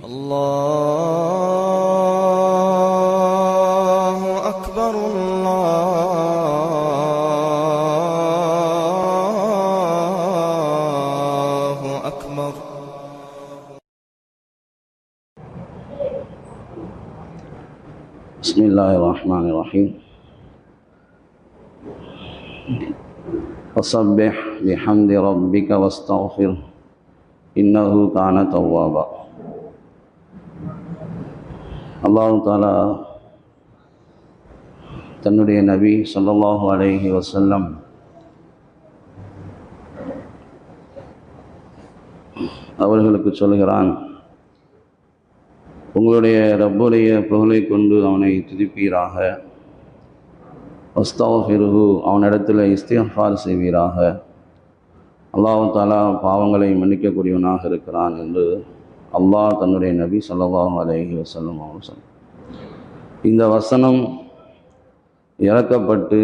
الله أكبر الله أكبر بسم الله الرحمن الرحيم. فسبح بحمد ربك واستغفره. إنه كان توابا. அல்லாஹ் தாலா தன்னுடைய நபி சொல்லல்லாஹு அலைஹி வசல்லம் அவர்களுக்கு சொல்கிறான் உங்களுடைய ரப்புடைய புகழை கொண்டு அவனை துதிப்பீராக. வஸ்தாஃபிருகு அவனிடத்தில் இஸ்திஃபார் செய்வீராக. அல்லாஹு தாலா பாவங்களை மன்னிக்கக்கூடியவனாக இருக்கிறான் என்று அல்லாஹ் தன்னுடைய நபி ஸல்லல்லாஹு அலைஹி வசல்லம் அவங்க சொல்லும் இந்த வசனம் இறக்கப்பட்டு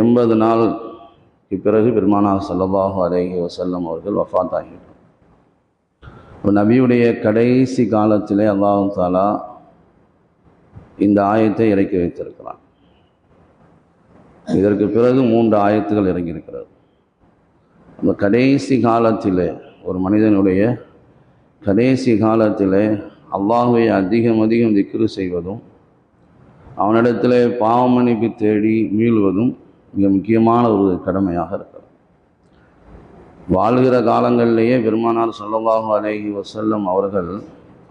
எண்பது நாள் பிறகு பெருமானார் ஸல்லல்லாஹு அலைஹி வசல்லம் அவர்கள் வஃத் ஆகிவிட்டார் இப்போ நபியுடைய கடைசி காலத்திலே அல்லாஹு தாலா இந்த ஆயத்தை இறக்கி வைத்திருக்கிறான். இதற்கு பிறகு மூன்று ஆயத்துகள் இறங்கியிருக்கிறது. அந்த கடைசி காலத்திலே ஒரு மனிதனுடைய கடைசி காலத்தில் அல்லாஹுவை அதிகம் அதிகம் திக்ரு செய்வதும் அவனிடத்தில் பாவ தேடி மீள்வதும் மிக முக்கியமான ஒரு கடமையாக இருக்கிறது. வாழ்கிற காலங்களிலேயே பெருமானார் சொல்லவாக அலைஹி வசல்லம் அவர்கள்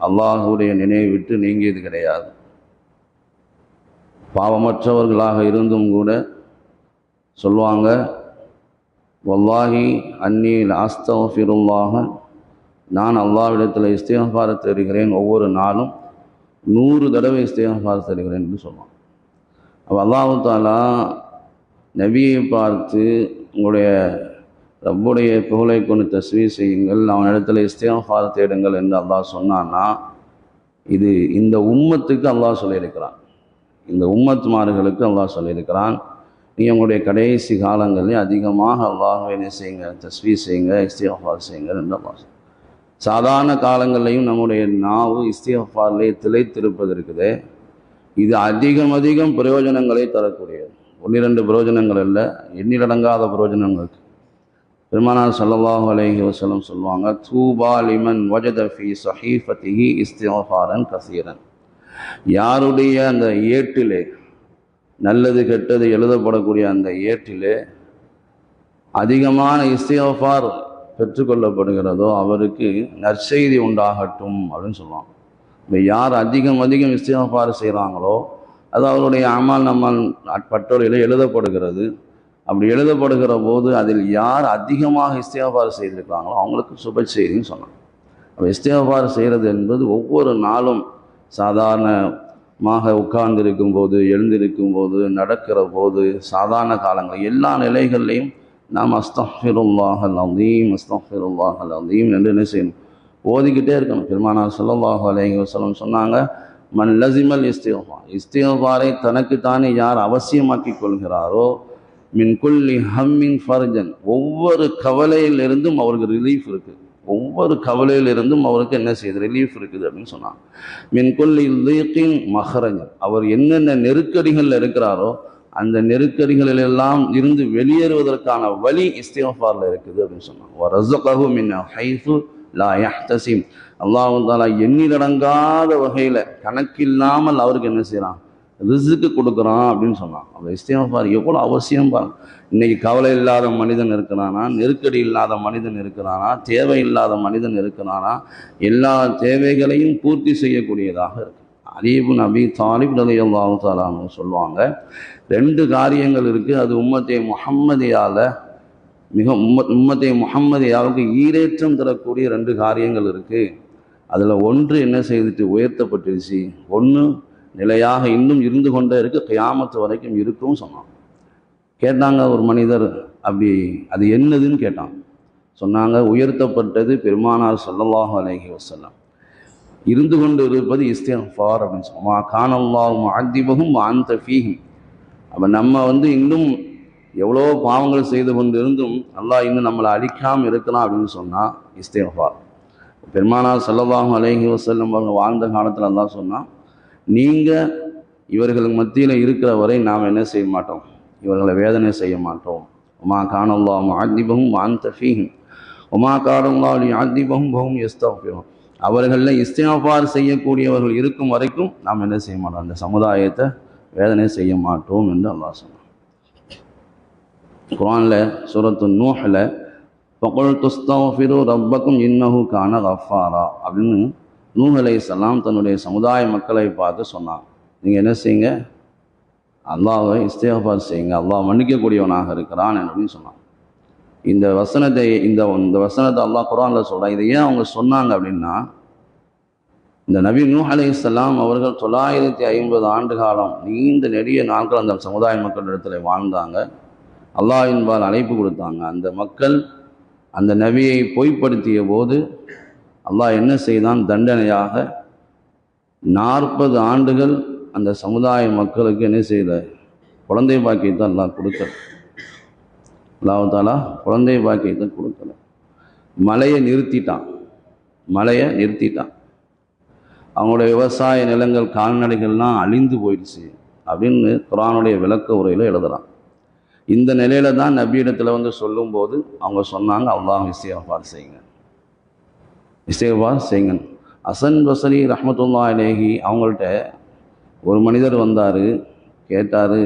அல்லாஹுடைய நினைவை விட்டு நீங்கியது கிடையாது. பாவமற்றவர்களாக இருந்தும் கூட சொல்லுவாங்க வல்லாஹி அந்நியில் ஆஸ்தஃபிருல்லாக நான் அல்லாவிடத்தில் இஸ்திகஃபார தருகிறேன் ஒவ்வொரு நாளும் நூறு தடவை இஸ்திகஃபார தருகிறேன் என்று சொல்லுவான் அப்போ அல்லாஹு தாலா நபியை பார்த்து உங்களுடைய ரப்புடைய புகழை கொண்டு தஸ்வீர் செய்யுங்கள் அவனிடத்தில் இஸ்தேகார தேடுங்கள் என்று அல்லாஹ் சொன்னான்னா இது இந்த உம்மத்துக்கு அல்லாஹ் சொல்லியிருக்கிறான். இந்த உம்மத்துமார்களுக்கு அல்லாஹ் சொல்லியிருக்கிறான் நீ உங்களுடைய கடைசி காலங்களில் அதிகமாக அல்லாஹ் என்ன செய்யுங்க தஸ்வீ செய்யுங்க இஸ்திகஃபார் செய்யுங்க என்று அல்லாஹ் சாதாரண காலங்கள்லையும் நம்முடைய நாவு இஸ்திகஃபாரிலே திளைத்திருப்பது இது அதிகம் அதிகம் பிரயோஜனங்களை தரக்கூடியது ஒன்னிரண்டு பிரயோஜனங்கள் அல்ல எண்ணிலடங்காத பிரயோஜனங்கள் இருக்கு. பெருமானார் ஸல்லல்லாஹு அலஹி வசலம் சொல்லுவாங்க தூபா லிமன் வஜதஃபி சஹீஃபத்திஹி ஸஹீஃபத்திஹி கசீரன் யாருடைய அந்த ஏட்டிலே நல்லது கெட்டது எழுதப்படக்கூடிய அந்த ஏட்டிலே அதிகமான இஸ்திக்ஃபார் பெற்றுக்கொள்ளப்படுகிறதோ அவருக்கு நற்செய்தி உண்டாகட்டும் அப்படின்னு சொல்லுவாங்க இப்போ யார் அதிகம் அதிகம் இஸ்திக்ஃபார் செய்கிறாங்களோ அது அவருடைய அமல் நம்மால் பட்டோலையில் எழுதப்படுகிறது. அப்படி எழுதப்படுகிற போது அதில் யார் அதிகமாக இஸ்திகபார் செய்திருக்கிறாங்களோ அவங்களுக்கு சுப செய்தின்னு சொன்னாங்க அப்போ இஸ்திகபார் செய்கிறது என்பது ஒவ்வொரு நாளும் சாதாரணமாக உட்கார்ந்திருக்கும் போது எழுந்திருக்கும் போது நடக்கிற போது சாதாரண காலங்கள் எல்லா நிலைகள்லையும் நாம் அஸ்தஃபிருல்லாஹ் அலீம் அஸ்தஃபிருல்லாஹ் அலீம் என்று என்ன செய்யணும்? ஓதிக்கிட்டே இருக்கணும். பெருமானார் சொல்லல்லாஹு அலைஹி வசலம் சொன்னாங்க மன் லசிமல் இஸ்திகபார் இஸ்திகபாரை தனக்குத்தானே யார் அவசியமாக்கி கொள்கிறாரோ மின் குல்லி ஹம்மின் ஃபர்ஜன் ஒவ்வொரு கவலையிலிருந்தும் அவருக்கு ரிலீஃப் இருக்குது ஒவ்வொரு கவலையிலிருந்தும் அவருக்கு என்ன செய்யுது ரிலீஃப் இருக்குது அப்படின்னு சொன்னாங்க. மின் குல்லி லீக்கின் மஹரஜன் அவர் என்னென்ன நெருக்கடிகளில் இருக்கிறாரோ அந்த நெருக்கடிகளில் எல்லாம் இருந்து வெளியேறுவதற்கான வழி இஸ்திகஃபாரில் இருக்குது அப்படின்னு சொன்னாங்க. ரசகஹு மின் ஹைஃபு லா யஹ்தசிம் அல்லாஹு தாலா எண்ணிலடங்காத வகையில் கணக்கில்லாமல் அவருக்கு என்ன செய்கிறான் ரிசுக்கு கொடுக்குறான் அப்படின்னு சொன்னான். அந்த இஸ்திகஃபார் எவ்வளோ அவசியம் பாருங்க. இன்னைக்கு கவலை இல்லாத மனிதன் இருக்கிறானா? நெருக்கடி இல்லாத மனிதன் இருக்கிறானா? தேவை இல்லாத மனிதன் இருக்கிறானா? எல்லா தேவைகளையும் பூர்த்தி செய்யக்கூடியதாக இருக்கு. அலீபு நபி தாலிப் நபி அல்லாஹு தாலான்னு சொல்லுவாங்க ரெண்டு காரியங்கள் இருக்குது அது உம்மத்தை முகம்மதியால் மிக உம்ம உம்மத்தை முகம்மதியாவுக்கு ஈரேற்றம் தரக்கூடிய ரெண்டு காரியங்கள் இருக்குது அதில் ஒன்று என்ன செய்துட்டு உயர்த்தப்பட்டுருச்சு ஒன்று நிலையாக இன்னும் இருந்து கொண்டே இருக்குது கியாமத்து வரைக்கும் இருக்கும் சொன்னான். கேட்டாங்க ஒரு மனிதர் அப்படி அது என்னதுன்னு கேட்டான். சொன்னாங்க உயர்த்தப்பட்டது பெருமானார் சொல்லல்லாஹு அலஹி வசல்லாம் இருந்து கொண்டு இருப்பது இஸ்திஃபார் அப்படின்னு சொன்னா கானல்லாஹு முஅத்திபஹும் ஆந்த ஃபீஹிம் அப்போ நம்ம வந்து இன்னும் எவ்வளோ பாவங்கள் செய்து கொண்டு இருந்தும் அல்லாஹ் இன்னும் நம்மளை அழிக்காமல் இருக்கலாம் அப்படின்னு சொன்னால் இஸ்தேஃபார் பெருமானார் செல்லவாகும் அலைஹி வசல்லம் அவங்க வாழ்ந்த காலத்தில் அல்லாஹ் சொன்னால் நீங்கள் இவர்களுக்கு மத்தியில் இருக்கிற வரை நாம் என்ன செய்ய மாட்டோம்? இவர்களை வேதனை செய்ய மாட்டோம். உமா காணல்லா மாதிபகும் வான் தஃபீஹும் உமா காணல்லா ஆதிபகும் பகும் எஸ்தாஃபியும் அவர்களில் இஸ்தினாபார் செய்யக்கூடியவர்கள் இருக்கும் வரைக்கும் நாம் என்ன செய்ய மாட்டோம்? அந்த சமுதாயத்தை வேதனை செய்ய மாட்டோம் என்று அல்லாஹ் சொன்னான். குரானில் சூரத்து நூஹில் பகுல் துஸ்தஃபிரு ரப்பக்கும் இன்னஹு கான கஃபாரா அப்படின்னு நூஹ் சலாம் தன்னுடைய சமுதாய மக்களை பார்த்து சொன்னான். நீங்கள் என்ன செய்யுங்க? அல்லாவை இஸ்திகபார் செய்யுங்க. அல்லாஹ் மன்னிக்கக்கூடியவனாக இருக்கிறான் அப்படின்னு சொன்னான். இந்த வசனத்தை இந்த இந்த வசனத்தை அல்லாஹ் குரானில் சொல்கிறான் இதை ஏன் அவங்க சொன்னாங்க அப்படின்னா இந்த நபி நூஹ் அலைஹிஸ்ஸலாம் அவர்கள் தொள்ளாயிரத்தி ஐம்பது ஆண்டு காலம் நீண்ட நெடிய நாட்கள் அந்த சமுதாய மக்களிடத்தில் வாழ்ந்தாங்க. அல்லாஹின்பால் அழைப்பு கொடுத்தாங்க. அந்த மக்கள் அந்த நபியை பொய்ப்படுத்திய போது அல்லாஹ் என்ன செய்தான்? தண்டனையாக நாற்பது ஆண்டுகள் அந்த சமுதாய மக்களுக்கு என்ன செய்யல? குழந்தை பாக்கியத்தை அல்லாஹ் கொடுக்கல. அல்லாஹாலா குழந்தை பாக்கியத்தை கொடுக்கல. மலையை நிறுத்திட்டான். மலையை நிறுத்திட்டான். அவங்களுடைய விவசாய நிலங்கள் கால்நடைகள்லாம் அழிந்து போயிடுச்சு அப்படின்னு குரானுடைய விளக்க உரையில் எழுதுறான். இந்த நிலையில தான் நபியிடத்தில் வந்து சொல்லும்போது அவங்க சொன்னாங்க அல்லாஹ் இஸ்திகபார் செய்யுங்க. இஸ்திகபார் செய்யுங்க. அசன் பசரி ரஹமத்துல்லா அலேஹி அவங்கள்ட்ட ஒரு மனிதர் வந்தார் கேட்டார்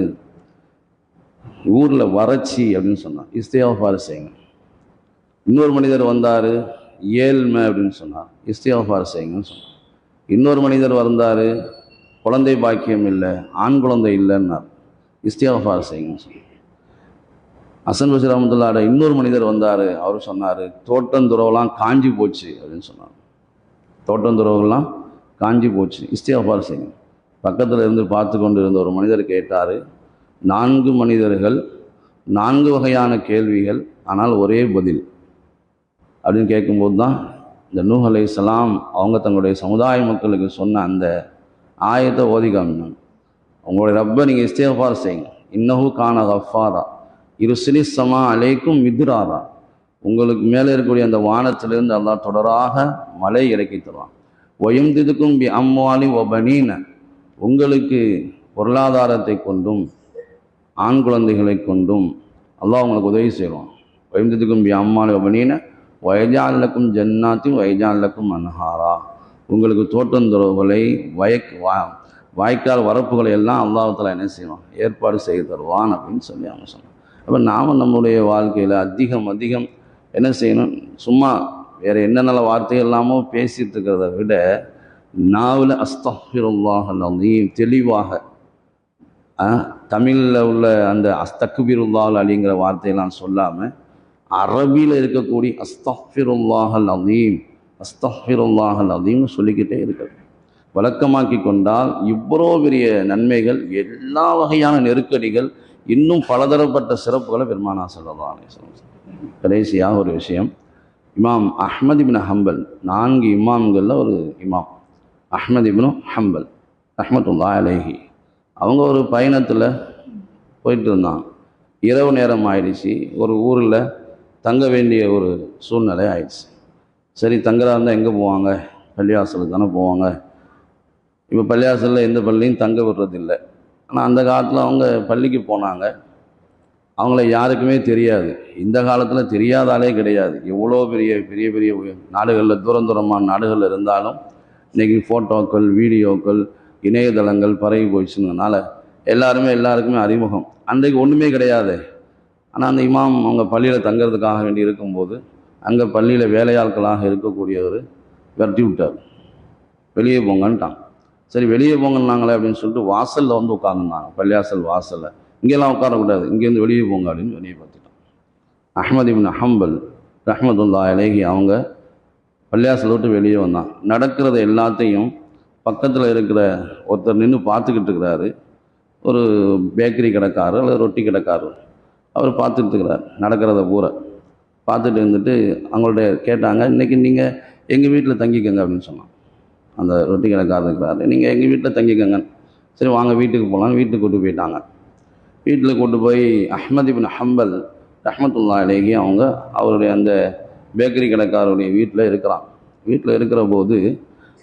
ஊரில் வறட்சி அப்படின்னு சொன்னார் இஸ்திகபார் செய்யுங்க. இன்னொரு மனிதர் வந்தார் ஏழ்மை அப்படின்னு சொன்னார். இஸ்திகபார் செய்யுங்கன்னு சொன்னார். இன்னொரு மனிதர் வந்தார் குழந்தை பாக்கியம் இல்லை ஆண் குழந்தை இல்லைன்னார். இஸ்தியாஃபார் செய்யுங்கன்னு சொன்னார் அசன் பசி ரஹமத்துல்லாட இன்னொரு மனிதர் வந்தார் அவர் சொன்னார் தோட்டந்துறவெல்லாம் காஞ்சி போச்சு அப்படின்னு சொன்னார் தோட்டந்துறவுகள்லாம் காஞ்சி போச்சு. இஸ்தியாஃபார் செய்யுங்க. பக்கத்தில் இருந்து பார்த்து கொண்டு இருந்த ஒரு மனிதர் கேட்டார் நான்கு மனிதர்கள் நான்கு வகையான கேள்விகள் ஆனால் ஒரே பதில் அப்படின்னு கேட்கும்போது தான் இந்த நூஹ் அலைஹிஸ்ஸலாம் அவங்க தங்களுடைய சமுதாய மக்களுக்கு சொன்ன அந்த ஆயத்தை ஓதி காமினாங்க உங்களுடைய ரப்பை நீங்கள் இஸ்தேஃபார் செய்யுங்க. இன்னஹு கான ஹஃபாரா இருசிலி சமா அலைக்கும் மித்ராரா. உங்களுக்கு மேலே இருக்கக்கூடிய அந்த வானத்திலிருந்து அல்லாஹ் தொடராக மழை இறக்கி தருவான். ஒயம்திதுக்கும் பி அம்வாலி ஒபனீன உங்களுக்கு பொருளாதாரத்தை கொண்டும் ஆண் குழந்தைகளை கொண்டும் அல்லாஹ் உங்களுக்கு உதவி செய்வான். ஒயம்திதுக்கும் பி அம்மாலி ஒபனீன வயஜாலக்கும் ஜன்னாத்தையும் வயஜாலக்கும் அன்ஹாரா. உங்களுக்கு தோட்டந்துறவுகளை வயக் வா வாய்க்கால் வரப்புகளை எல்லாம் அல்லாஹத்தில் என்ன செய்வான்? ஏற்பாடு செய்து தருவான் அப்படின்னு சொல்லி அவங்க சொன்னான் அப்போ நாம் நம்முடைய வாழ்க்கையில் அதிகம் அதிகம் என்ன செய்யணும்? சும்மா வேறு என்னென்ன வார்த்தைகள் எல்லாமோ பேசிகிட்டு இருக்கிறத விட நாவில் அஸ்தஃபிருல்லாஹ் அலீம் தெளிவாக தமிழில் உள்ள அந்த அஸ்தக்குபிருல்லால் அப்படிங்கிற வார்த்தையெல்லாம் சொல்லாமல் அரபியில் இருக்கக்கூடிய அஸ்தஃபிருல்லாஹல் அதீம் அஸ்தஃபிருல்லாஹல் அதீம்னு சொல்லிக்கிட்டே இருக்கிறது வழக்கமாக்கி கொண்டால் இவ்வளோ பெரிய நன்மைகள் எல்லா வகையான நெருக்கடிகள் இன்னும் பலதரப்பட்ட சிறப்புகளை பெருமானா சொல்லலாம் கடைசியாக ஒரு விஷயம். இமாம் அஹ்மத் இபின் ஹம்பல் நான்கு இமாம்களில் ஒரு இமாம் அஹ்மத் இபின் ஹம்பல் ரஹமத்துல்லா அலேஹி. அவங்க ஒரு பயணத்தில் போயிட்டு இருந்தான். இரவு நேரம் ஆயிடுச்சு. ஒரு ஊரில் தங்க வேண்டிய ஒரு சூழ்நிலை ஆயிடுச்சு. சரி தங்குறா இருந்தால் எங்கே போவாங்க? பள்ளிவாசலுக்கு தானே போவாங்க. இப்போ பள்ளிவாசலில் எந்த பள்ளியும் தங்க விடுறதில்லை. ஆனால் அந்த காலத்தில் அவங்க பள்ளிக்கு போனாங்க. அவங்கள யாருக்குமே தெரியாது. இந்த காலத்தில் தெரியாத ஆளே கிடையாது. எவ்வளோ பெரிய பெரிய பெரிய நாடுகளில் தூரம் தூரமான நாடுகளில் இருந்தாலும் இன்றைக்கி ஃபோட்டோக்கள் வீடியோக்கள் இணையதளங்கள் பரவி போயிடுச்சுனால எல்லாருமே எல்லாருக்குமே அறிமுகம். அன்றைக்கு ஒன்றுமே கிடையாது. ஆனால் அந்த இமாம் அவங்க பள்ளியில் தங்கிறதுக்காக வேண்டி இருக்கும்போது அங்கே பள்ளியில் வேலையாட்களாக இருக்கக்கூடியவர் விரட்டி விட்டார். வெளியே போங்கன்ட்டான். சரி வெளியே போங்கன்னாங்களே அப்படின்னு சொல்லிட்டு வாசலில் வந்து உட்காந்துருந்தாங்க பள்ளியாசல் வாசலில். இங்கெல்லாம் உட்காரக்கூடாது. இங்கேருந்து வெளியே போங்க அப்படின்னு வெளியே பார்த்துட்டான். அஹமது இபின் அஹம்பல் ரஹமதுல்லா இலகி அவங்க பள்ளியாசல் விட்டு வெளியே வந்தான். நடக்கிறத எல்லாத்தையும் பக்கத்தில் இருக்கிற ஒருத்தர் நின்று பார்த்துக்கிட்டு இருக்கிறாரு. ஒரு பேக்கரி கடைக்காரர் அல்லது ரொட்டி கடைக்காரர். அவர் பார்த்துட்டு இருக்கிறார் நடக்கிறத பூரா. பார்த்துட்டு இருந்துட்டு அவங்கள்ட்ட கேட்டாங்க இன்றைக்கி நீங்கள் எங்கள் வீட்டில் தங்கிக்கங்க அப்படின்னு சொன்னான். அந்த ரொட்டி கடைக்காரர் இருக்கிறாரு நீங்கள் எங்கள் வீட்டில் தங்கிக்கங்க. சரி வாங்க வீட்டுக்கு போகலாம் வீட்டுக்கு கூட்டு போயிட்டாங்க. வீட்டில் கொண்டு போய் அஹ்மத் இபின் ஹம்பல் ரஹமத்துல்லா அலேஹி அவங்க அவருடைய அந்த பேக்கரி கடைக்காரருடைய வீட்டில் இருக்கிறான். வீட்டில் இருக்கிற போது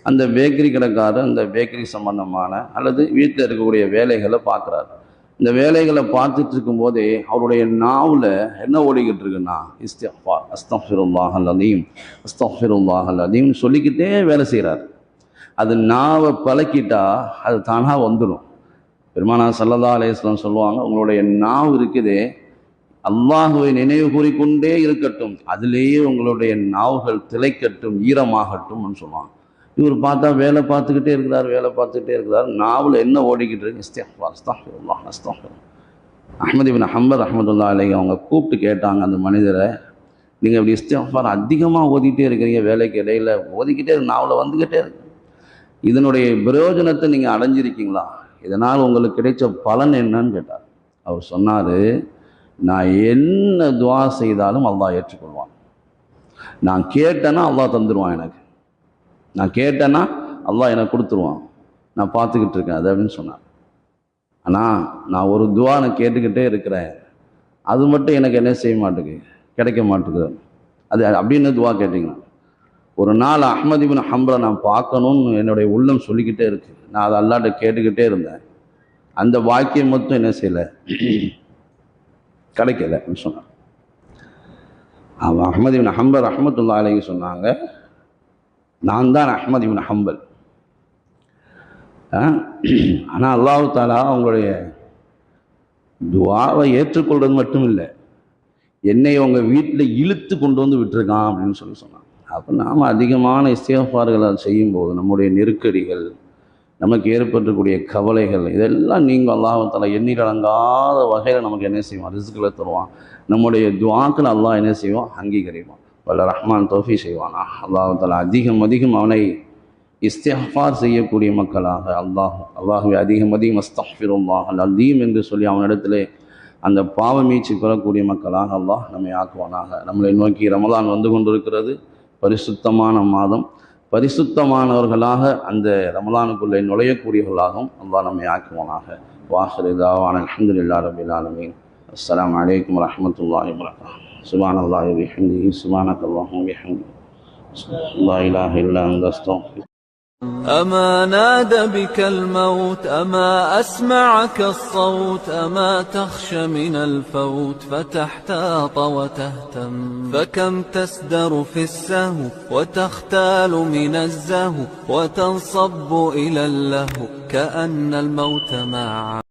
அந்த பேக்கரி கடைக்காரர் அந்த பேக்கரி சம்பந்தமான அல்லது வீட்டில் இருக்கக்கூடிய வேலைகளை பார்க்குறாரு. இந்த வேலைகளை பார்த்துட்டு இருக்கும்போதே அவருடைய நாவில் என்ன ஓடிக்கிட்டு இருக்குன்னா இஸ்திஃபார் அஸ்தஃபிருல்லாஹ் அலீம் அஸ்தஃபிருல்லாஹ் அலீம் சொல்லிக்கிட்டே வேலை செய்கிறார் அது நாவை பழக்கிட்டா அது தானாக வந்துடும் பெருமானா சல்லல்லா அலையம் சொல்லுவாங்க உங்களுடைய நாவு இருக்குதே அல்லாஹுவை நினைவு கூறிக்கொண்டே இருக்கட்டும் அதிலேயே உங்களுடைய நாவுகள் திளைக்கட்டும் ஈரமாகட்டும்னு சொல்லுவாங்க. இவர் பார்த்தா வேலை பார்த்துக்கிட்டே இருக்கிறார் வேலை பார்த்துக்கிட்டே இருக்கிறார். நாவல் என்ன ஓடிக்கிட்டு இருக்கு? இஸ்திஃபார் அஸ்தஃபிருல்லாஹ் அஸ்தஃபிர் அஹமது இபின் ஹம்பர் அஹமதுல்லா அலைங்க அவங்க கூப்பிட்டு கேட்டாங்க அந்த மனிதரை நீங்கள் இப்படி இஸ்திஃபார் அதிகமாக ஓதிக்கிட்டே இருக்கிறீங்க வேலைக்கு இடையில் ஓதிக்கிட்டே இருக்கு நாவலை வந்துக்கிட்டே இருக்கு. இதனுடைய பிரயோஜனத்தை நீங்கள் அடைஞ்சிருக்கீங்களா? இதனால் உங்களுக்கு கிடைச்ச பலன் என்னன்னு கேட்டார். அவர் சொன்னார் நான் என்ன துவா செய்தாலும் அல்லாஹ் ஏற்றுக்கொள்வான். நான் கேட்டேன்னா அல்லாஹ் தந்துடுவான் எனக்கு. நான் கேட்டேன்னா அல்லாஹ் எனக்கு கொடுத்துருவான். நான் பார்த்துக்கிட்டு இருக்கேன் அது அப்படின்னு சொன்னார் ஆனால் நான் ஒரு துவா நான் கேட்டுக்கிட்டே இருக்கிறேன். அது மட்டும் எனக்கு என்ன செய்ய மாட்டேங்குது? கிடைக்க மாட்டேங்குது. அது அப்படின்னு துவா கேட்டிங்கன்னா ஒரு நாள் அஹ்மது இபின் ஹம்பரை நான் பார்க்கணும்னு என்னுடைய உள்ளம் சொல்லிக்கிட்டே இருக்கு. நான் அதை அல்லாட்ட கேட்டுக்கிட்டே இருந்தேன். அந்த வாக்கியம் மட்டும் என்ன செய்யலை? கிடைக்கல அப்படின்னு சொன்னான். அவன் அஹமதிபின் ஹம்பர் அஹமத்துல்லா அலைக்கு சொன்னாங்க நான் தான் அஹ்மது இபின் ஹம்பல். ஆனால் அல்லாஹு தாலா அவங்களுடைய துவாவை ஏற்றுக்கொள்வது மட்டும் இல்லை என்னை உங்கள் வீட்டில் இழுத்து கொண்டு வந்து விட்டுருக்கான் அப்படின்னு சொல்லி சொன்னான். அப்போ நாம் அதிகமான இஸ்தியஃபார்களை செய்யும்போது நம்முடைய நெருக்கடிகள் நமக்கு ஏற்பட்டக்கூடிய கவலைகள் இதெல்லாம் நீங்கள் அல்லாஹால எண்ணிலடங்காத வகையில் நமக்கு என்ன செய்வான்? ரிசுக்களை தருவான். நம்முடைய துவாக்கள் அல்லாஹ் என்ன செய்வான்? அங்கீகரிப்பான். வல்ல ரஹ்மான் தோஃபி செய்வானா அல்லாஹால அதிகம் அதிகம் அவனை இஸ்திஃபார் செய்யக்கூடிய மக்களாக அல்லாஹ் அல்லாஹுவை அதிகம் அதிகம் அஸ்தஃபிருல்லாஹ் அல் என்று சொல்லி அவனிடத்திலே அந்த பாவமீச்சு பெறக்கூடிய மக்களாக அல்லாஹ் நம்மை ஆக்குவானாக. நம்மளை நோக்கி ரமலான் வந்து கொண்டிருக்கிறது. பரிசுத்தமான மாதம். பரிசுத்தமானவர்களாக அந்த ரமலானுக்குள்ளே நுழையக்கூடியவர்களாகவும் அல்லாஹ் நம்மை ஆக்குவானாக. வாஹரிதாவான அலமதுல்லா ரபில் ஆலமீன். அஸ்ஸலாமு அலைக்கும் வரஹ்மத்துல்லாஹி سبحان الله وبحمده سبحانك اللهم وبحمدك لا إله إلا أنت أستغفرك أما نادى بك الموت أما أسمعك الصوت أما تخشى من الفوت فتحتاط وتهتم. فكم تسدر في السهو وتختال من الزهو وتنصب إلى اللهو كأن الموت معك